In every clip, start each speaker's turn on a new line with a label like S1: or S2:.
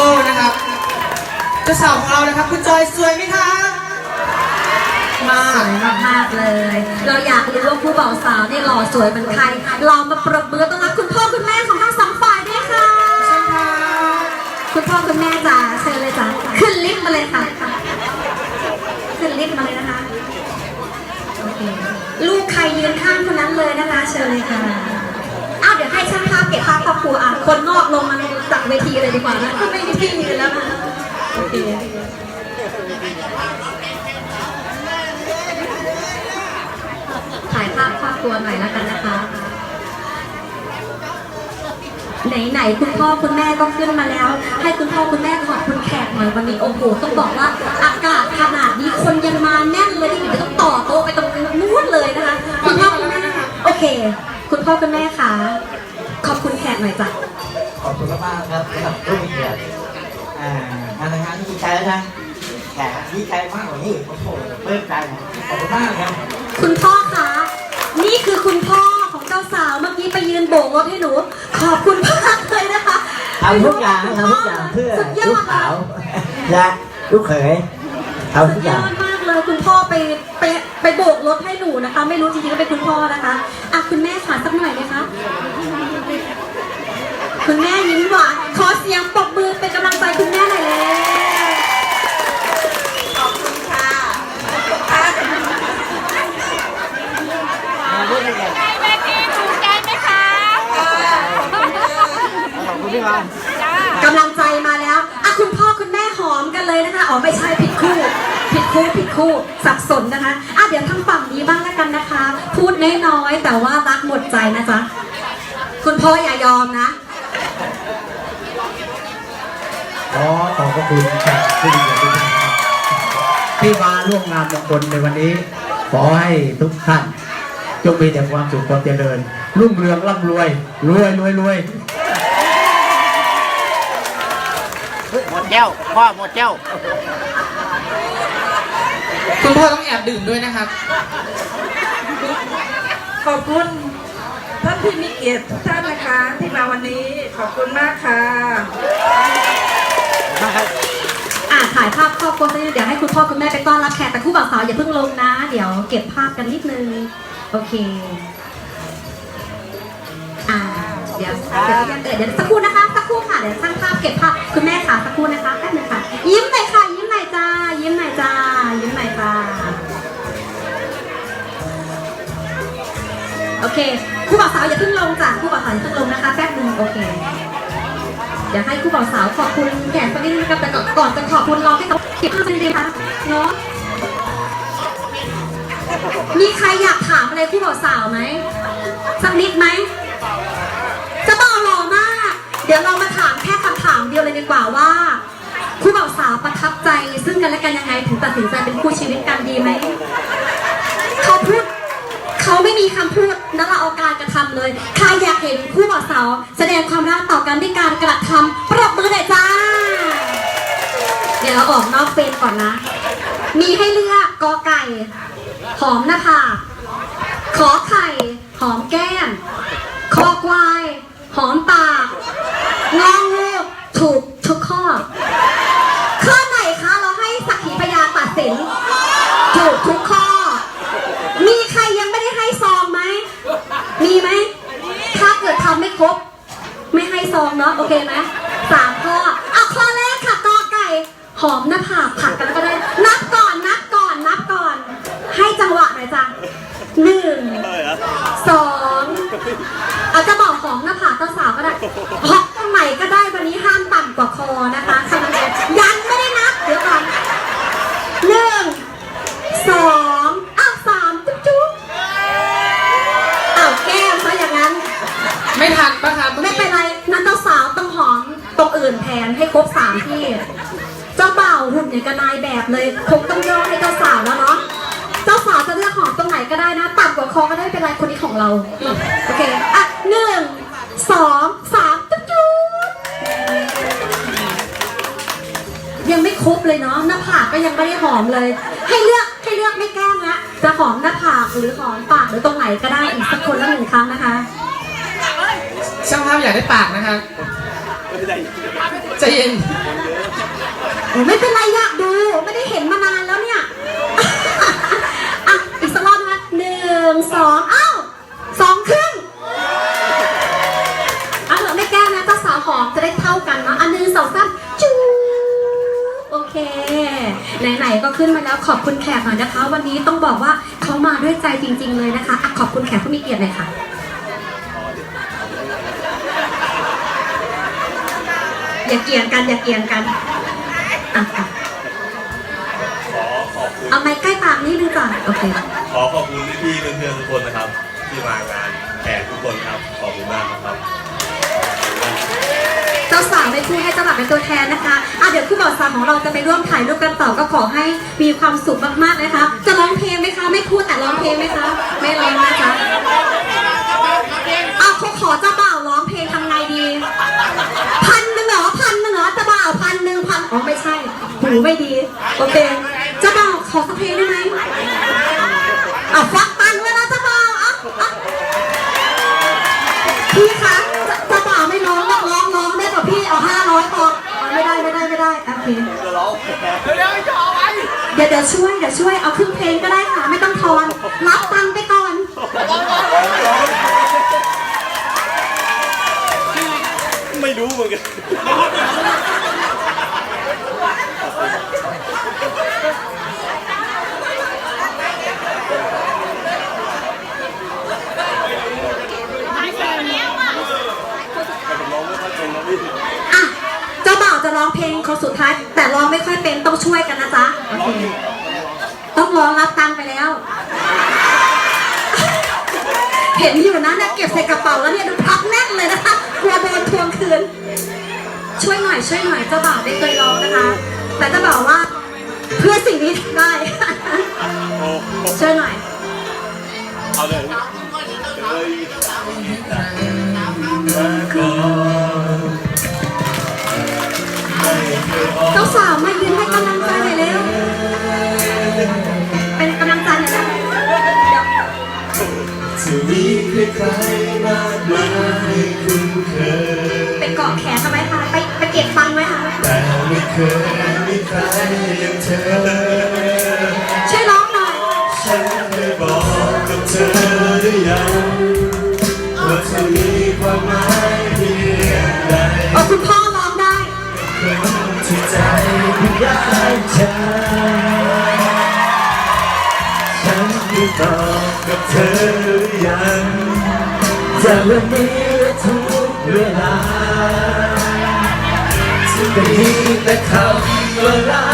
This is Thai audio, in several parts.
S1: คุณโจนะครับเจ้าสาวของเรานะครับ คุณจอยสวยไหมคะ มา
S2: สวยมากๆเลย เราอยากรู้ว่าผู้บ่าวสาวนี่หล่อสวยเป็นใครเรามาปรบมือต้อนรับคุณพ่อคุณแม่ของทั้งสองฝ่ายด้วยค่ะ
S1: เชิญค่ะ
S2: คุณพ่อคุณแม่จ๋าเชิญเลยจ้ะขึ้นลิฟต์มาเลยค่ะ ขึ้นลิฟต์มาเลยนะคะโอเคลูกใครยืนข้างคนนั้นเลยนะคะ เชิญเลยค่ะอ้าวเดี๋ยวให้ช่างภาพเก็บภาพครอบครัวอะคนนอกลงมาจาก เวทีเลยดีกว่านะไม่มีที่ยืนแล้วนะโอเคถ่ายภาพครอบครัวหน่อยแล้วกันนะคะ ไหนๆคุณพ่อคุณแม่ก็ขึ้นมาแล้ว ให้คุณพ่อคุณแม่ขอบคุณแขกหน่อยวันนี้โอ้โหต้องบอกว่าอากาศขนาดนี้คนยังมาแน่นเลยที่เดี๋ยวต้องต่อโต๊ะไปตรงนู้นเลยนะคะคุณพ่อคุณแม่โอเค คุณพ่อคุณแม่คะขอบคุณแขกหน่อยจ้ะ
S3: อบคุณมากๆครับสำหรับผู้มีเกียรติอ่างานแต่งงานที่ดีใจแล้วนะแขกดีใจมากกว่านี้โอ้โหเพิ่มใจนะขอบคุณมากครับ
S2: คุณพ่อคะ นี่คือคุณพ่อของเจ้าสาวเมื่อกี้ไปยืนโบกรถให้หนู ขอบคุณมากเลยนะคะ
S3: ทำทุกอย่างทำทุกอย่างเพื่อ
S2: สุดย
S3: ลู
S2: อกด
S3: สาวและลูกเขยทำ
S2: สุ
S3: ทุ
S2: ด
S3: กอยย่า
S2: องดมากเลยคุณพ่อไปไปไปโบกรถให้หนูนะคะ ไม่รู้จริงๆว่าเป็นคุณพ่อนะคะอะคุณแม่ขอสักหน่อยไหมคะ คุณแม่ยิ้มหวานขอเสียงปรบมือเป็นกำลังใจคุณแม่หน่อยเลย
S4: แม่ทีถูกใจไหมคะ
S3: ขอบคุณพี่วัน
S4: จ้ากำ
S2: ลังใจมาแล้วอะคุณพ่อคุณแม่หอมกันเลยนะคะอ๋อไม่ใช่ผิดคู่ ผิดคู่ผิดคู่สับสนนะคะอะเดี๋ยวทางฝั่งนี้บ้างแล้วกันนะคะ พูดน้อยๆแต่ว่ารักหมดใจนะจ๊ะคุณพ่ออย่ายอมนะ
S5: ข อขอบพระคุณแขกผู้มีเกียรติทุกท่านครับที่มาร่วมงานมงคลในวันนี้ ขอให้ทุกท่านจงมีแต่ความสุขความเจริญ รุ่งเรืองร่ำรวย รวยรวยรวย
S6: หมดแก้วพ่อหมดแก้ว
S1: คุณพ่อต้องแอบดื่มด้วยนะครับ
S7: ขอบคุณท่านที่มีเกียรติทุกท่านนะคะที่มาวันนี้ขอบคุณมากค่ะ
S2: อะถ่ายภาพครอบครัวซะนิดเดี๋ยวให้คุณพ่อคุณแม่ไปต้อนรับแขกแต่คู่บ่าวสาวอย่าเพิ่งลงนะ เดี๋ยวเก็บภาพกันนิดนึง โอเค อ่า เดี๋ยวเดี๋ยวเดี๋ยวเดี๋ยวสักครู่นะคะ สักครู่ค่ะ เดี๋ยวช่างภาพเก็บภาพคุณแม่ค่ะสักครู่นะคะแป๊บนึงค่ะ ยิ้มหน่อยค่ะ ยิ้มหน่อยจ้า ยิ้มหน่อยจ้า ยิ้มหน่อยจ้า โอเค คู่บ่าวสาวอย่าเพิ่งลงจ้ะ คู่บ่าวสาวอย่าเพิ่งลงนะคะ แป๊บนึงโอเค เดี๋ยวให้คู่บ่าวสาวขอบคุณแขกสักนิดนึงนะครับแต่ก่อนก่อนจะขอบคุณเราให้เขาเก็บภาพกันดีคะเนาะมีใครอยากถามอะไรคู่บ่าวสาวไหมสักนิดไหมจะบอกหล่อมาก เดี๋ยวเรามาถามแค่คำถามเดียวเลยดีกว่าว่าคู่บ่าวสาวประทับใจ ซึ่งกันและกันยังไงถึงตัดสินใจเป็นคู่ชีวิตกันดีไหมเขาพูดเขาไม่มีคำพูด นั่นเราเอาการกระทำเลย ใครอยากเห็นคู่บ่าวสาว แสดงความรักต่อกันด้วยการกระทำปรบมือหน่อยจ้า เดี๋ยวเราออกนอกเฟรมก่อนนะ มีให้เลือกกอไก่ หอมหน้าผากขอไข่ หอมแก้ม คอควาย หอมปาก ต่ำกว่าคอนะ บเลยเนาะหน้าผากก็ยังไม่ได้หอมเลย ให้เลือกให้เลือกไม่แกล้งละจะหอมหน้าผากหรือหอมปากหรือตรงไหนก็ได้อีกสักคนละหนึ่งครั้งนะคะ
S1: ช่างภาพอยากได้ปากนะครับใจเย็น
S2: โอ้ไม่เป็นไรอยากดู ไม่ได้เห็นมานานแล้วเนี่ยอะอีกสักรอบนะคะหนึ่งสองอ้าวสองครึ่งอะเถอะไม่แก้นะเจ้าสาวหอมจะได้เท่ากันเนาะอันหนึ่งสองสามจูโอ เค ไหนๆก็ขึ้นมาแล้วขอบคุณแขกหน่อยนะคะ วันนี้ต้องบอกว่าเขามาด้วยใจจริง ๆ เลยนะคะอะขอบคุณแขกผู้มีเกียรติเลยค่ะ อย่าเกี่ยงกันอย่าเกี่ยงกันอะอะ
S8: ขอขอบคุณ
S2: เอาไม้ใกล้ปากนิดนึงก่อนโอเค
S8: ขอขอบคุณพี่ๆเพื่อนๆทุกคนนะครับ ที่มางานแขกทุกคนครับ ขอบคุณมากนะครับ
S2: เจ้าสาวไม่พูดให้เจ้าบ่าวเป็นตัวแทนนะคะอะเดี๋ยวคู่บ่าวสาวของเราจะไปร่วมถ่ายรูปกันต่อก็ขอให้มีความสุขมากๆนะคะ จะร้องเพลงไหมคะไม่พูดแต่ร้องเพลงไหมคะไม่ร้องนะคะเอาเขาขอเจ้าบ่าวร้องเพลงทำไงดีพันหนึ่งเหรอพันหนึ่งเหรอเจ้าบ่าวพันหนึ่งพันอ๋อไม่ใช่หูไม่ดีโอเคเจ้าบ่าวขอสักเพลงได้ไหมเอาฟักตังค์ไว้นะเจ้าบ่าวเอาเอา พี่คะจะจะบ่าวไม่ร้องหรอกร้องร้องได้กับพี่เอาห้าร้อยพอเอาไม่ได้ไม่ได้ไม่ได้โอเคเดี๋ยว เดี๋ยวช่วยเดี๋ยวช่วยเอาครึ่งเพลงก็ได้ค่ะ ไม่ต้องทอนรับตังค์ไปก่อน
S8: ไม่รู้เหมือนกัน
S2: อะเจ้าบ่าวจะร้องเพลงคนสุดท้ายแต่ ร้องไม่ค่อยเป็นต้องช่วยกันนะจ๊ะโอเคต้องร้องรับตังค์ไปแล้ว เห็นอยู่นะเนี่ยเก็บใส่กระเป๋าแล้วเนี่ยดูพับแน่นเลยนะคะกลัวโดนทวงคืน ช่วยหน่อยช่วยหน่อยเจ้าบ่าวไม่เคยร้องนะคะ แต่เจ้าบ่าวว่า เพื่อสิ่งนี้ทำได้
S8: โอ้
S2: ช่วยหน่อย
S8: เอาเลย เฮ้ย
S2: เจ้าสาวมายืนให้กำลังใจหน่อยเร็ว เป็นกำลังใจหน่อยนะเดี๋ยว
S8: จะมีใครๆมากมายคุ้นเคย
S2: ไปเกาะแขนทำไมคะ ไปไปเก็บฟังไว้ค่ะ
S8: แต่ไม่เคยมีใครอย่างเธอ
S2: ช่วยร้องหน่อย
S8: ฉันเคยบอกกับเธอหรือยังว่าเธอมีความหมายเพียงใด
S2: โอ้คุณพ่อร้องได้
S8: คน ที่ใจคุณรักเธอฉันได้ตอกกับเธอหรือยังจากวันนี้และทุกเวลาจะเป็นเพีแต่คำว่ารัก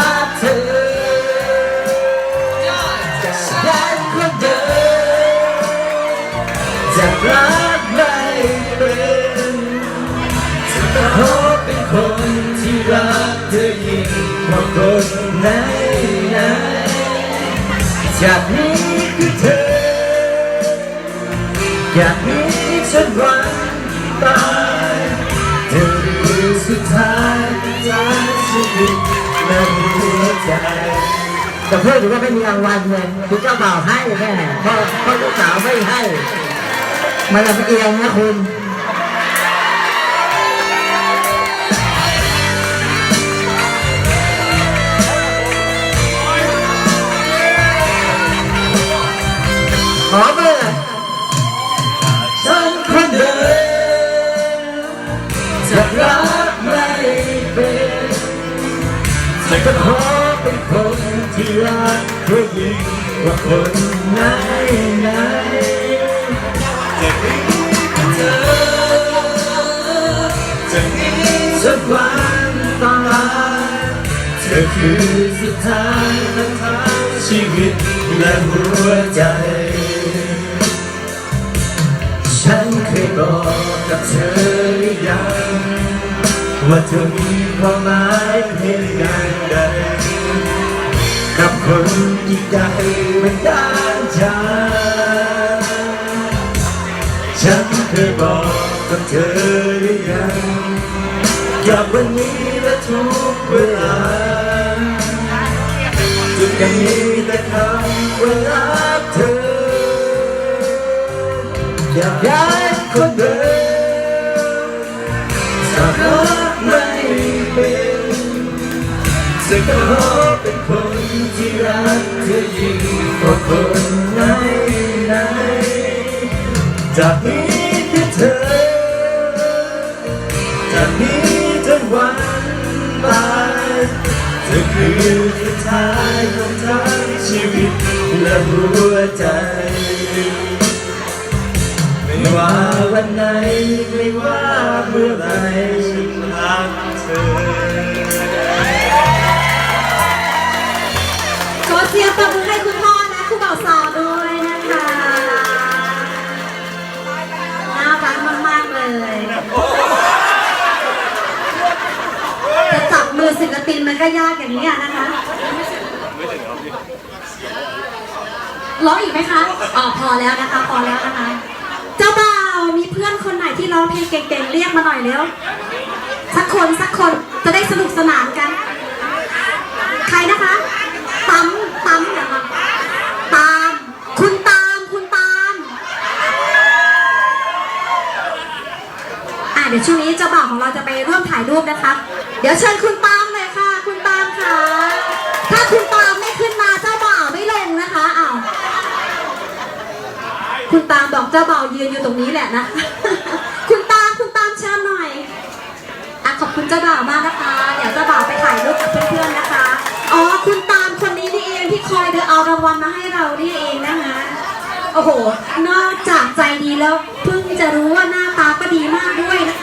S8: จากนี้คือเธอ อยากมีฉันวันตายเธอคือสุดท้ายจากชีวิตและหัวใจ
S3: แต่เพื่อนถือว่าไม่มีรางวัลเลยคุณเจ้าบ่าวให้แม่พ่อพ่อเจ้าสาวไม่ให้ มันลำเอียงนะคุณ อเบอร์
S8: ฉันคนเดิมจะรักไม่เป็นแต่ก็ขอเป็นคนที่รักเธอยิ่งกว่าคนไหนไหนๆจะมีเธอจะมีสักวันตายเธอคือสุดท้ายของทั้งชีวิตและหัวใจ บอกกับเธอหรือยัง ว่าเธอมีความหมายเพียงอย่างใดกับคนที่ใจไม่ด้านชาฉันเคยบอกกับเธอหรือยังกับวันนี้และทุกเวลาจะยังมีแต่คำว่ารักเธออยากย้ คนเดิมจะรักไม่เป็นจะขอเป็นคนที่รักเธอยิ่งกว่าคนไหนไหนจากนี้ ไหนไม่ว่าเมื่อไรฉันรักเธอ
S2: ขอเสียงปรบมือให้คุณพ่อและคุณบ่าวสาวด้วยนะคะน่ารักมากๆเลยจะจับมือศิลปินมันก็ยากอย่างนี้อะนะคะร้องอีกไหมคะอ๋อพอแล้วนะคะ พอแล้วนะคะ พื่อนคนไหนที่ร้องเพลงเก่งๆ เรียกมาหน่อยเร็ว สักคนสักคนจะได้สนุกสนานกัน ใครนะคะตั้มตั้มเหรอคะตาม คุณตามคุณตามอะเดี๋ยวช่วงนี้เจ้าบ่าวของเราจะไปร่วมถ่ายรูปนะคะ เดี๋ยวเชิญคุณตามเลยค่ะ คุณตามค่ะ ถ้าคุณตามไม่ขึ้นมาเจ้าบ่าวไม่ลงนะคะอ้าวคุณตามบอก เจ้าบ่าวยืนอยู่ตรงนี้แหละนะ คุณตามคุณตามเชิญหน่อยอะขอบคุณเจ้าบ่าวมากนะคะ เดี๋ยวเจ้าบ่าวไปถ่ายรูปกับเพื่อนๆนะคะ อ๋อ คุณตามคนนี้นี่เองที่คอยเดินเอารางวัลมาให้เรานี่เองนะคะ โอ้โห นอกจากใจดีแล้วเพิ่งจะรู้ว่าหน้าตาก็ดีมากด้วยนะ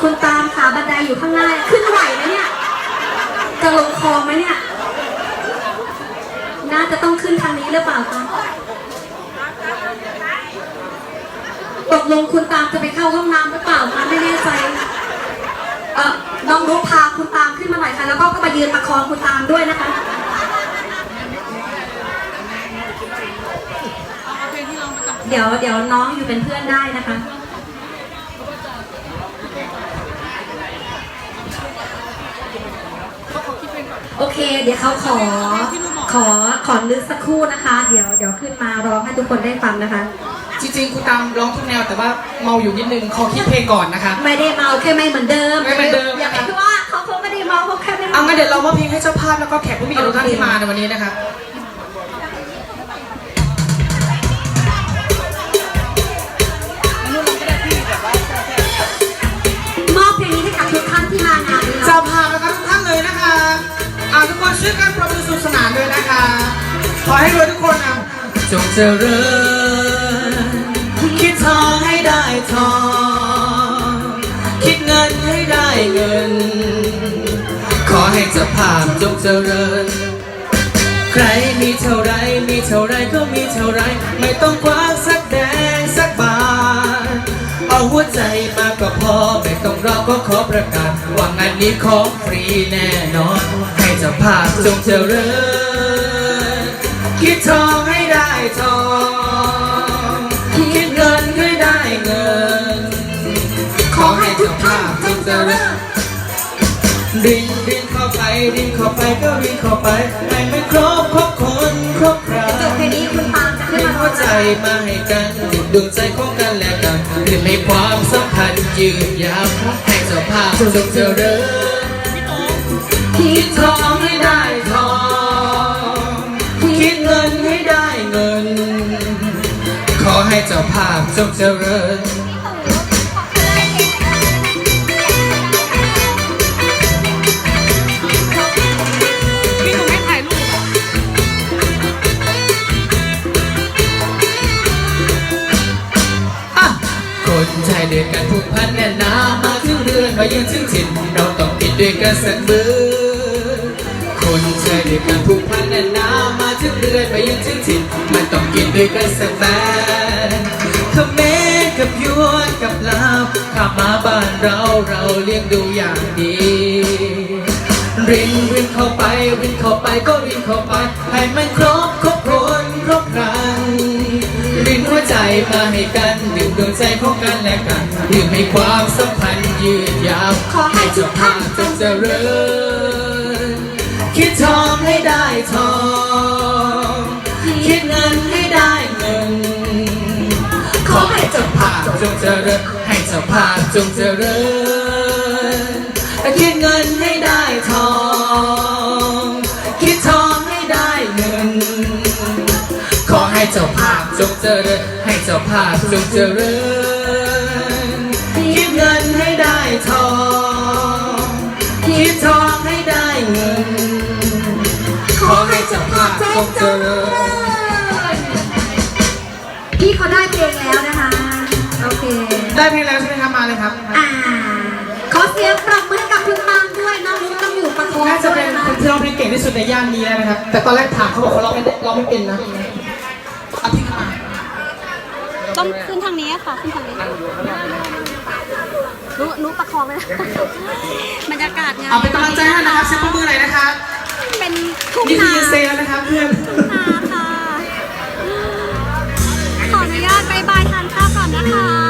S2: คุณตามขาบันไดอยู่ข้างหน้า ขึ้นไหวไหมเนี่ย จะลงคอไหมเนี่ย น่าจะต้องขึ้นทางนี้หรือเปล่าคะตกลงคุณตามจะไปเข้าห้องน้ำหรือเปล่าคะไม่แน่ใจเออน้องนุ๊กพาคุณตามขึ้นมาหน่อยค่ะ แล้วก็ก็มายืนประคองคุณตามด้วยนะคะเดี๋ยวเดี๋ยวน้องอยู่เป็นเพื่อนได้นะคะโอเค เดี๋ยวเขาขอ ขอขอนึกสักครู่นะคะ เดี๋ยวเดี๋ยวขึ้นมาร้องให้ทุกคนได้ฟังนะคะ
S1: จริงๆคุณตามร้องทุกแนวแต่ว่าเมาอยู่นิดนึงขอคิดเพลงก่อนนะคะ
S2: ไม่ได้เมาแค่ไม่เหมือนเดิม
S1: ไม่เหมือนเดิม
S2: อย่าไปคิดว่าเขาคงไม่ได้เมาเขาแค่ไม่
S1: เอา
S2: เมา
S1: งั้นเดี๋ยวเรามอบเพลงให้เจ้าภาพแล้วก็แขกผู้มีเกียรติทุกท่านที่มาในวันนี้นะครับ
S2: มอบเพลงนี้ให้กับทุกท่านที่มางานนี้
S1: เจ้า
S2: เนาะ
S1: ภาพแล้วก็ทุกท่านเลยนะคะ ขอให้รวยทุกคนนะจงเจริญ คิดทองให้ได้ทอง คิดเงินให้ได้เงิน ขอให้เจ้าภาพจงเจริญ ใครมีเท่าไรมีเท่าไรก็มีเท่าไร ไม่ต้องคว้าสักแดงสักบาท เอาหัวใจมาก็พอไม่ต้องรอก็ขอประกาศว่างานนี้ของฟรีแน่นอน ให้เจ้าภาพจงเจริญ คิดทองให้ได้ทอง คิดเงินให้ได้เงิน ขอให้เจ้าภาพจงเจริญรินรินเข้าไปรินเข้าไปก็รินเข้าไปให้ไม่ครบครบคนครบครา
S2: จบเพลงนี้คุณตามจะขึ้นมา
S1: หัวใจมาให้กันดึงดวงใจของกันและกันรินให้ความสัมพันธ์ยืนยาวให้เจ้าภาพจงเจริญคิดทองให้ ให้เจ้าภาพจงเจริญ
S4: พี่หนูไม่ถ่ายรูปอะ
S1: อะคนใจเดือดกันผูกพันแน่นหนามาถึงเรือนมายืนถึงถิ่นเราต้องกินด้วยกันสักมือคนใจเดือดกันผูกพันแน่นหนามาถึงเรือนมายืนถึงถิ่นมันต้องกินด้วยกันสักแบน บ้านเราเราเลี้ยงดูอย่างดี รินรินเข้าไปรินเข้าไปก็รินเข้าไป ให้มันครบครบคนครบครันรินหัวใจมาให้กันดื่มดวงใจของกันและกันดื่มให้ความสัมพันธ์ยืดยาว
S2: ขอให้ทุกท่าน
S1: จงเจริญคิดทองให้ได้ทอง คิดเงินให้ได้เงิน จ้าภาพจงเจริญให้เจ้าภาพจงเจริญคิดเงินให้ได้ทอง คิดทองให้ได้เงิน ขอให้เจ้าภาพจงเจริญให้เจ้าภาพจงเจริญคิดเงินให้ได้ทอง คิดทองให้ได้เงิน ขอให้เจ้าภาพจงเจริญ ได้เพลงแล้วใช่ไหมครับมาเลยครับ
S2: อ่าขอเสียงปรบมือให้กับคุณตังด้วยน้องมุกต้องอยู่ประคอง
S1: น่าจะเป็น
S2: ด้วย
S1: คนที่ร้องเพลงเก่งที่สุดในย่านนี้แล้วนะครับ แต่ตอนแรกถามเขาบอกเขาร้องไม่ได้ร้องไม่เป็นนะเอาพี่เข้ามา
S9: ต้องขึ้นทางนี้ค่ะ ขึ้นทางนี้รู้รู้ประคองเลยบรรยากาศงาน
S1: เอาเป็นกำลังใจให้นะครับเซ็ตมือหน่อยนะครับ
S9: เป็นทุ่ง
S1: นี่คือ
S9: นา
S1: เยนเซแล้วนะครับเพื่อน
S9: นาค่ะ ขออนุญาตบายบายทานข้าวก่อนนะคะ